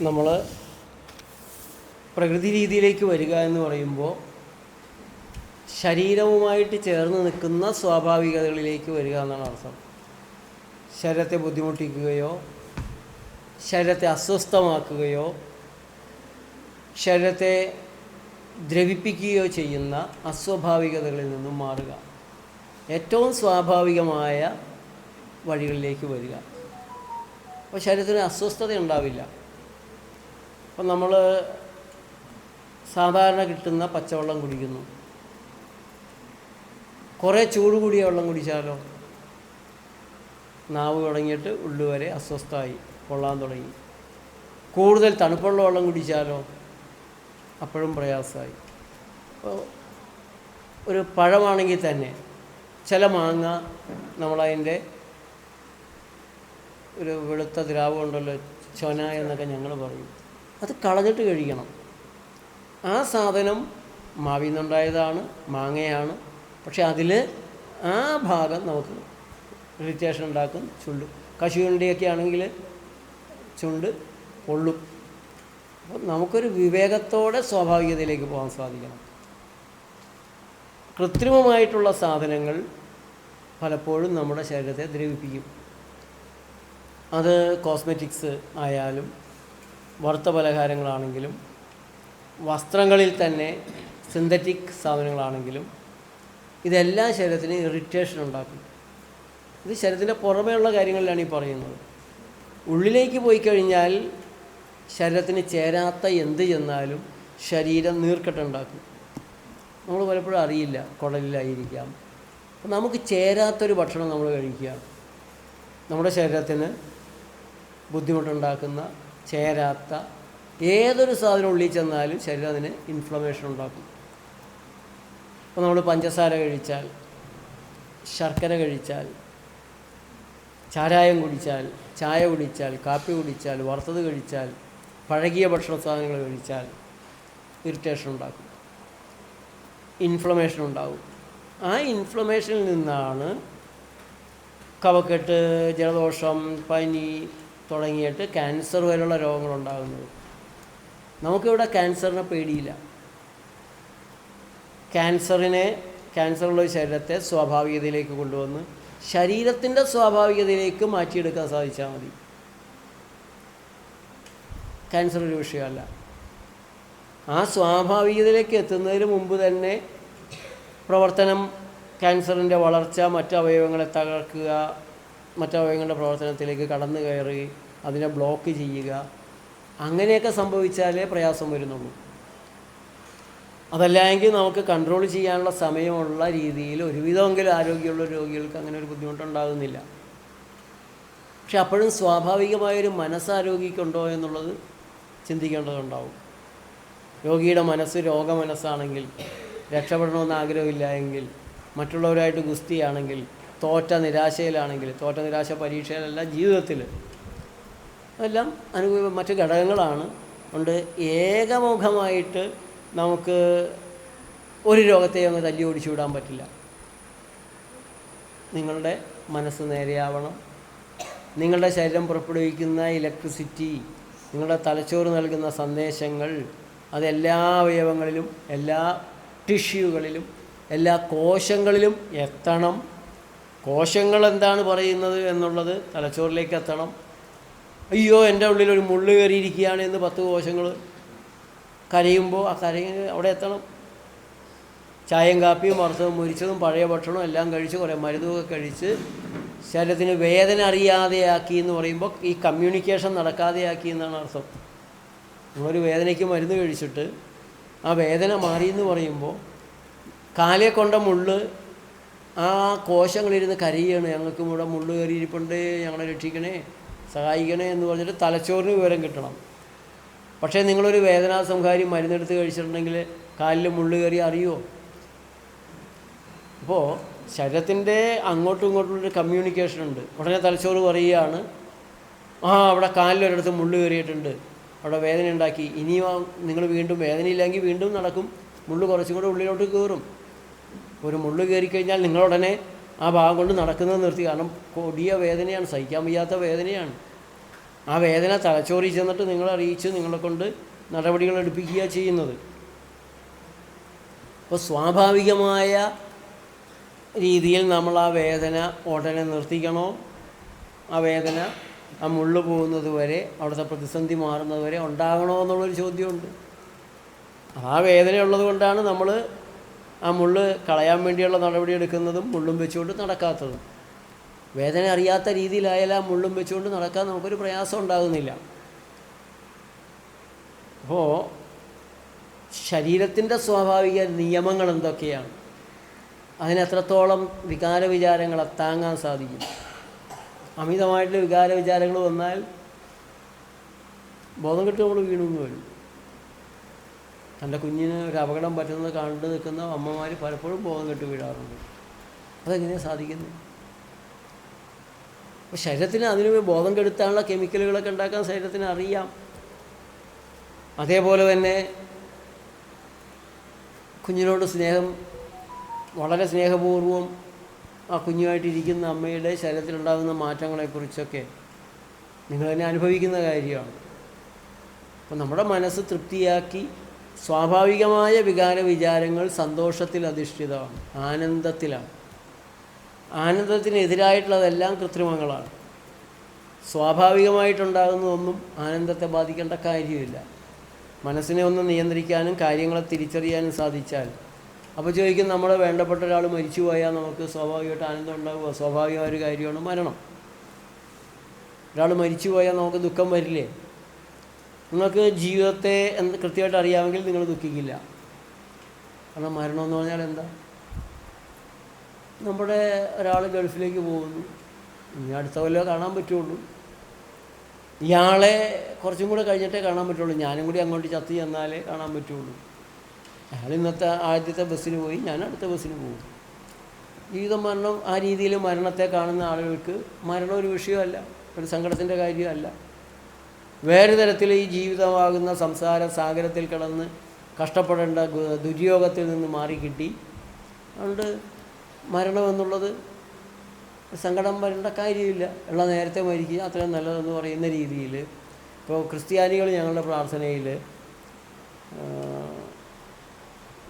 നമ്മൾ പ്രകൃതി രീതിയിലേക്ക് വരിക എന്ന് പറയുമ്പോൾ ശരീരവുമായിട്ട് ചേർന്ന് നിൽക്കുന്ന സ്വാഭാവികതകളിലേക്ക് വരിക എന്നാണ് അർത്ഥം. ശരീരത്തെ ബുദ്ധിമുട്ടിക്കുകയോ ശരീരത്തെ അസ്വസ്ഥമാക്കുകയോ ശരീരത്തെ ദ്രവിപ്പിക്കുകയോ ചെയ്യുന്ന അസ്വാഭാവികതകളിൽ നിന്നും മാറുക. ഏറ്റവും സ്വാഭാവികമായ വഴികളിലേക്ക് വരിക. അപ്പോൾ ശരീരത്തിന് അസ്വസ്ഥത ഉണ്ടാവില്ല. അപ്പം നമ്മൾ സാധാരണ കിട്ടുന്ന പച്ചവെള്ളം കുടിക്കുന്നു. കുറേ ചൂട് കൂടിയ വെള്ളം കുടിച്ചാലോ? നാവ് തുടങ്ങിയിട്ട് ഉള്ളുവരെ അസ്വസ്ഥമായി കൊള്ളാൻ തുടങ്ങി. കൂടുതൽ തണുപ്പുള്ള വെള്ളം കുടിച്ചാലോ? അപ്പോഴും പ്രയാസമായി. അപ്പോൾ ഒരു പഴമാണെങ്കിൽ തന്നെ ചില മാങ്ങ നമ്മളതിന്റെ ഒരു വെളുത്ത ദ്രാവകം ഉണ്ടല്ലോ ചൊന എന്നൊക്കെ ഞങ്ങൾ പറയും. അത് കളഞ്ഞിട്ട് കഴിക്കണം. ആ സാധനം മാവിൽ നിന്നുണ്ടായതാണ് മാങ്ങയാണ്. പക്ഷെ അതിൽ ആ ഭാഗം നമുക്ക് ഇറിറ്റേഷൻ ഉണ്ടാക്കും ചുണ്ട് കശുവണ്ടിയൊക്കെ ആണെങ്കിൽ ചുണ്ട് പൊള്ളും. അപ്പം നമുക്കൊരു വിവേകത്തോടെ സ്വാഭാവികതയിലേക്ക് പോകാൻ സാധിക്കണം. കൃത്രിമമായിട്ടുള്ള സാധനങ്ങൾ പലപ്പോഴും നമ്മുടെ ശരീരത്തെ ദ്രവിപ്പിക്കും. അത് കോസ്മെറ്റിക്സ് ആയാലും വറുത്ത പലഹാരങ്ങളാണെങ്കിലും വസ്ത്രങ്ങളിൽ തന്നെ സിന്തറ്റിക് സാധനങ്ങളാണെങ്കിലും ഇതെല്ലാം ശരീരത്തിന് ഇറിറ്റേഷൻ ഉണ്ടാക്കും. ഇത് ശരീരത്തിന്റെ പുറമേയുള്ള കാര്യങ്ങളിലാണ് ഈ പറയുന്നത്. ഉള്ളിലേക്ക് പോയി കഴിഞ്ഞാൽ ശരീരത്തിന് ചേരാത്ത എന്ത് ചെന്നാലും ശരീരം നീർക്കെട്ടുണ്ടാക്കും നമ്മൾ പലപ്പോഴും അറിയില്ല കുടലിലായിരിക്കാം. അപ്പം നമുക്ക് ചേരാത്തൊരു ഭക്ഷണം നമ്മൾ കഴിക്കുക. നമ്മുടെ ശരീരത്തിന് ബുദ്ധിമുട്ടുണ്ടാക്കുന്ന ചേരാത്ത ഏതൊരു സാധനം ഉള്ളിൽ ചെന്നാലും ശരീരം അതിന് ഇൻഫ്ലമേഷൻ ഉണ്ടാക്കും. ഇപ്പോൾ നമ്മൾ പഞ്ചസാര കഴിച്ചാൽ ശർക്കര കഴിച്ചാൽ ചാരായം കുടിച്ചാൽ ചായ കുടിച്ചാൽ കാപ്പി കുടിച്ചാൽ വറുത്തത് കഴിച്ചാൽ പഴകിയ ഭക്ഷണ സാധനങ്ങൾ കഴിച്ചാൽ ഇറിറ്റേഷൻ ഉണ്ടാക്കും. ഇൻഫ്ലമേഷൻ ഉണ്ടാകും ആ ഇൻഫ്ലമേഷനിൽ നിന്നാണ് കവക്കെട്ട് ജലദോഷം പനി തുടങ്ങിയിട്ട് ക്യാൻസർ വരെയുള്ള രോഗങ്ങളുണ്ടാകുന്നത്. നമുക്കിവിടെ ക്യാൻസറിനെ പേടിയില്ല. ക്യാൻസറിനെ ക്യാൻസറുള്ള ശരീരത്തെ സ്വാഭാവികതയിലേക്ക് കൊണ്ടുവന്ന് ശരീരത്തിന്റെ സ്വാഭാവികതയിലേക്ക് മാറ്റിയെടുക്കാൻ സാധിച്ചാൽ മതി. ക്യാൻസർ ഒരു വിഷയമല്ല. ആ സ്വാഭാവികതയിലേക്ക് എത്തുന്നതിന് മുമ്പ് തന്നെ പ്രവർത്തനം ക്യാൻസറിന്റെ വളർച്ച മറ്റു അവയവങ്ങളെ തകർക്കുക മറ്റ് അവയവങ്ങളുടെ പ്രവർത്തനത്തിലേക്ക് കടന്നു കയറി അതിനെ ബ്ലോക്ക് ചെയ്യുക അങ്ങനെയൊക്കെ സംഭവിച്ചാലേ പ്രയാസം വരുന്നുള്ളൂ. അതല്ലെങ്കിൽ നമുക്ക് കൺട്രോൾ ചെയ്യാനുള്ള സമയമുള്ള രീതിയിൽ ഒരുവിധമെങ്കിലും ആരോഗ്യമുള്ള രോഗികൾക്ക് അങ്ങനെ ഒരു ബുദ്ധിമുട്ടുണ്ടാകുന്നില്ല. പക്ഷെ അപ്പോഴും സ്വാഭാവികമായൊരു മനസ്സാരോഗ്യക്കുണ്ടോ എന്നുള്ളത് ചിന്തിക്കേണ്ടതുണ്ടാവും. രോഗിയുടെ മനസ്സ് രോഗമനസ്സാണെങ്കിൽ രക്ഷപ്പെടണമെന്ന് ആഗ്രഹമില്ല എങ്കിൽ മറ്റുള്ളവരായിട്ട് ഗുസ്തിയാണെങ്കിൽ തോറ്റ നിരാശയിലാണെങ്കിൽ തോറ്റ നിരാശ പരീക്ഷയിലല്ല ജീവിതത്തിൽ അതെല്ലാം അനുഭവ മറ്റു ഘടകങ്ങളാണ്. ഉണ്ട്. ഏകമുഖമായിട്ട് നമുക്ക് ഒരു രോഗത്തെ അങ്ങ് തല്ലി ഓടിച്ചു വിടാൻ പറ്റില്ല. നിങ്ങളുടെ മനസ്സ് നേരെയാവണം. നിങ്ങളുടെ ശരീരം പുറപ്പെടുവിക്കുന്ന ഇലക്ട്രിസിറ്റി നിങ്ങളുടെ തലച്ചോറ് നൽകുന്ന സന്ദേശങ്ങൾ അതെല്ലാ അവയവങ്ങളിലും എല്ലാ ടിഷ്യൂകളിലും എല്ലാ കോശങ്ങളിലും എത്തണം. കോശങ്ങൾ എന്താണ് പറയുന്നത് എന്നുള്ളത് തലച്ചോറിലേക്ക് എത്തണം. അയ്യോ എന്റെ ഉള്ളിൽ ഒരു മുള്ള് കയറിയിരിക്കുകയാണ് എന്ന് പത്ത് കോശങ്ങൾ കരയുമ്പോൾ ആ കരയ അവിടെ എത്തണം. ചായയും കാപ്പിയും വറുത്തതും മുരിച്ചതും പഴയ ഭക്ഷണവും എല്ലാം കഴിച്ച് കുറേ മരുന്നൊക്കെ കഴിച്ച് ശരീരത്തിന് വേദന അറിയാതെയാക്കി എന്ന് പറയുമ്പോൾ ഈ കമ്മ്യൂണിക്കേഷൻ നടക്കാതെയാക്കി എന്നാണ് അർത്ഥം. നമ്മളൊരു വേദനയ്ക്ക് മരുന്ന് കഴിച്ചിട്ട് ആ വേദന മാറി എന്ന് പറയുമ്പോൾ കാലെ കൊണ്ട മുള്ള് ആ കോശങ്ങളിരുന്ന് കരയുകയാണ് ഞങ്ങൾക്ക് ഇവിടെ മുള്ളു കയറിയിരിപ്പുണ്ട്. ഞങ്ങളെ രക്ഷിക്കണേ സഹായിക്കണേ എന്ന് പറഞ്ഞിട്ട് തലച്ചോറിന് വിവരം കിട്ടണം. പക്ഷേ നിങ്ങളൊരു വേദനാ സംഹാരി മരുന്നെടുത്ത് കഴിച്ചിട്ടുണ്ടെങ്കിൽ കാലിൽ മുള്ളു കയറി അറിയുമോ അപ്പോൾ ശരീരത്തിന്റെ അങ്ങോട്ടും ഇങ്ങോട്ടുള്ളൊരു കമ്മ്യൂണിക്കേഷൻ ഉണ്ട്. ഉടനെ തലച്ചോറ് പറയുകയാണ് ആ അവിടെ കാലിലൊരിടത്ത് മുള്ളു കയറിയിട്ടുണ്ട്. അവിടെ വേദന ഉണ്ടാക്കി ഇനിയും നിങ്ങൾ വീണ്ടും വേദനയില്ലെങ്കിൽ വീണ്ടും നടക്കും. മുള്ളു കുറച്ചും കൂടെ ഉള്ളിലോട്ട് കയറും. ഒരു മുള്ള് കയറിക്കഴിഞ്ഞാൽ നിങ്ങളുടനെ ആ ഭാഗം കൊണ്ട് നടക്കുന്നത് നിർത്തി. കാരണം കൊടിയ വേദനയാണ് സഹിക്കാൻ വയ്യാത്ത വേദനയാണ്. ആ വേദന തലച്ചോറി ചെന്നിട്ട് നിങ്ങളെ അറിയിച്ച് നിങ്ങളെ കൊണ്ട് നടപടികൾ എടുപ്പിക്കുക ചെയ്യുന്നത്. അപ്പോൾ സ്വാഭാവികമായ രീതിയിൽ നമ്മൾ ആ വേദന ഉടനെ നിർത്തിക്കണോ? ആ വേദന ആ മുള്ളു പോകുന്നത് വരെ അവിടുത്തെ പ്രതിസന്ധി മാറുന്നത് വരെ ഉണ്ടാകണോ എന്നുള്ളൊരു ചോദ്യമുണ്ട്. ആ വേദന ഉള്ളത് കൊണ്ടാണ് നമ്മൾ ആ മുള്ള് കളയാൻ വേണ്ടിയുള്ള നടപടി എടുക്കുന്നതും മുള്ളും വെച്ചുകൊണ്ട് നടക്കാത്തതും. വേദന അറിയാത്ത രീതിയിലായാലും ആ മുള്ളും വെച്ചുകൊണ്ട് നടക്കാൻ നമുക്കൊരു പ്രയാസം ഉണ്ടാകുന്നില്ല. അപ്പോൾ ശരീരത്തിന്റെ സ്വാഭാവിക നിയമങ്ങൾ എന്തൊക്കെയാണ്? അതിനെത്രത്തോളം വികാര വിചാരങ്ങളെ താങ്ങാൻ സാധിക്കും? അമിതമായിട്ടുള്ള വികാര വിചാരങ്ങൾ വന്നാൽ ബോധം കെട്ട് വീണെന്ന് വരും. തന്റെ കുഞ്ഞിന് ഒരു അപകടം പറ്റുന്നത് കണ്ടു നിൽക്കുന്ന അമ്മമാർ പലപ്പോഴും ബോധം കെട്ട് വീഴാറുണ്ട്. അതെങ്ങനെയാണ് സാധിക്കുന്നത് അപ്പോൾ ശരീരത്തിന് അതിന് ബോധം കെടുത്താനുള്ള കെമിക്കലുകളൊക്കെ ഉണ്ടാക്കാൻ ശരീരത്തിന് അറിയാം. അതേപോലെ തന്നെ കുഞ്ഞിനോട് സ്നേഹം വളരെ സ്നേഹപൂർവം ആ കുഞ്ഞുമായിട്ടിരിക്കുന്ന അമ്മയുടെ ശരീരത്തിലുണ്ടാകുന്ന മാറ്റങ്ങളെക്കുറിച്ചൊക്കെ നിങ്ങൾ തന്നെ അനുഭവിക്കുന്ന കാര്യമാണ്. അപ്പോൾ നമ്മുടെ മനസ്സ് തൃപ്തിയാക്കി സ്വാഭാവികമായ വികാര വിചാരങ്ങൾ സന്തോഷത്തിൽ അധിഷ്ഠിതമാണ് ആനന്ദത്തിലാണ്. ആനന്ദത്തിനെതിരായിട്ടുള്ളതെല്ലാം കൃത്രിമങ്ങളാണ്. സ്വാഭാവികമായിട്ടുണ്ടാകുന്നതൊന്നും ആനന്ദത്തെ ബാധിക്കേണ്ട കാര്യമില്ല. മനസ്സിനെ ഒന്ന് നിയന്ത്രിക്കാനും കാര്യങ്ങളെ തിരിച്ചറിയാനും സാധിച്ചാൽ. അപ്പോൾ ചോദിക്കും നമ്മൾ വേണ്ടപ്പെട്ട ഒരാൾ മരിച്ചു പോയാൽ നമുക്ക് സ്വാഭാവികമായിട്ട് ആനന്ദം ഉണ്ടാവുക? സ്വാഭാവികമായ ഒരു കാര്യമാണ് മരണം. ഒരാൾ മരിച്ചു പോയാൽ നമുക്ക് ദുഃഖം വരില്ലേ? നിങ്ങൾക്ക് ജീവിതത്തെ എന്ത് കൃത്യമായിട്ട് അറിയാമെങ്കിൽ നിങ്ങൾ ദുഃഖിക്കില്ല. കാരണം മരണം എന്ന് പറഞ്ഞാൽ എന്താ? നമ്മുടെ ഒരാൾ ഗൾഫിലേക്ക് പോകുന്നു. ഇനി അടുത്ത കൊല്ലം കാണാൻ പറ്റുള്ളൂ. ഇയാളെ കുറച്ചും കൂടെ കഴിഞ്ഞിട്ടേ കാണാൻ പറ്റുള്ളൂ. ഞാനും കൂടി അങ്ങോട്ട് ചത്തി ചെന്നാലേ കാണാൻ പറ്റുള്ളൂ. അയാൾ ഇന്നത്തെ ആദ്യത്തെ ബസ്സിന് പോയി ഞാൻ അടുത്ത ബസ്സിന് പോകും. ജീവിതം മരണം ആ രീതിയിൽ മരണത്തെ കാണുന്ന ആളുകൾക്ക് മരണം ഒരു വിഷയമല്ല ഒരു സങ്കടത്തിന്റെ കാര്യമല്ല. വേറെ തരത്തിൽ ഈ ജീവിതമാകുന്ന സംസാര സാഗരത്തിൽ കിടന്ന് കഷ്ടപ്പെടേണ്ട ദുര്യോഗത്തിൽ നിന്ന് മാറിക്കിട്ടി അതുകൊണ്ട് മരണമെന്നുള്ളത് സങ്കടം വരേണ്ട കാര്യമില്ല. ഉള്ള നേരത്തെ മരിക്കുക അത്രയും നല്ലതെന്ന് പറയുന്ന രീതിയിൽ ഇപ്പോൾ ക്രിസ്ത്യാനികൾ ഞങ്ങളുടെ പ്രാർത്ഥനയിൽ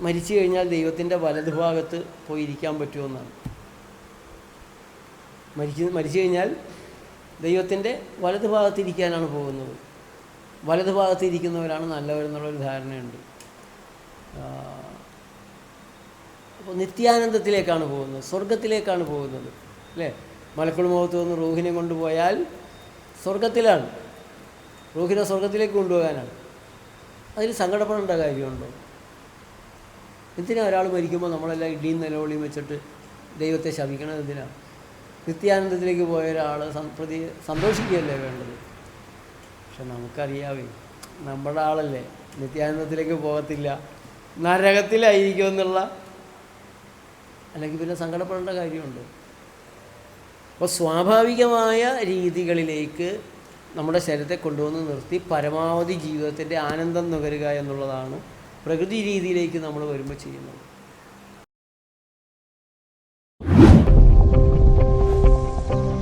മരിച്ചു കഴിഞ്ഞാൽ ദൈവത്തിന്റെ വലതുഭാഗത്ത് പോയിരിക്കാൻ പറ്റുമെന്നാണ്. മരിച്ചു മരിച്ചു കഴിഞ്ഞാൽ ദൈവത്തിന്റെ വലതുഭാഗത്ത് ഭാഗത്തിരിക്കാനാണ് പോകുന്നത്. വലതുഭാഗത്ത് ഇരിക്കുന്നവരാണ് നല്ലവരെന്നുള്ളൊരു ധാരണയുണ്ട്. അപ്പോൾ നിത്യാനന്ദത്തിലേക്കാണ് പോകുന്നത്. സ്വർഗത്തിലേക്കാണ് പോകുന്നത്. അല്ലേ? മലക്കുൾ മുഖത്ത് വന്ന് റൂഹിനെ കൊണ്ടുപോയാൽ സ്വർഗത്തിലാണ് റൂഹിനെ സ്വർഗത്തിലേക്ക് കൊണ്ടുപോകാനാണ്. അതിൽ സങ്കടപ്പെടേണ്ട കാര്യമുണ്ടോ? എന്തിനാ ഒരാൾ മരിക്കുമ്പോൾ നമ്മളെല്ലാം ഇടിയും നിലവിളിയും വെച്ചിട്ട് ദൈവത്തെ ശപിക്കണത് എന്തിനാണ് നിത്യാനന്ദത്തിലേക്ക് പോയ ഒരാൾ സംപ്രതി സന്തോഷിക്കുകയല്ലേ വേണ്ടത്? പക്ഷെ നമുക്കറിയാവേ നമ്മുടെ ആളല്ലേ. നിത്യാനന്ദത്തിലേക്ക് പോകത്തില്ല. നരകത്തിലായിരിക്കും എന്നുള്ള അല്ലെങ്കിൽ പിന്നെ സങ്കടപ്പെടേണ്ട കാര്യമുണ്ട്. അപ്പോൾ സ്വാഭാവികമായ രീതികളിലേക്ക് നമ്മുടെ ശരീരത്തെ കൊണ്ടുവന്ന് നിർത്തി പരമാവധി ജീവിതത്തിന്റെ ആനന്ദം നുകരുക എന്നുള്ളതാണ് പ്രകൃതി രീതിയിലേക്ക് നമ്മൾ വരുമ്പോൾ ചെയ്യുന്നത്.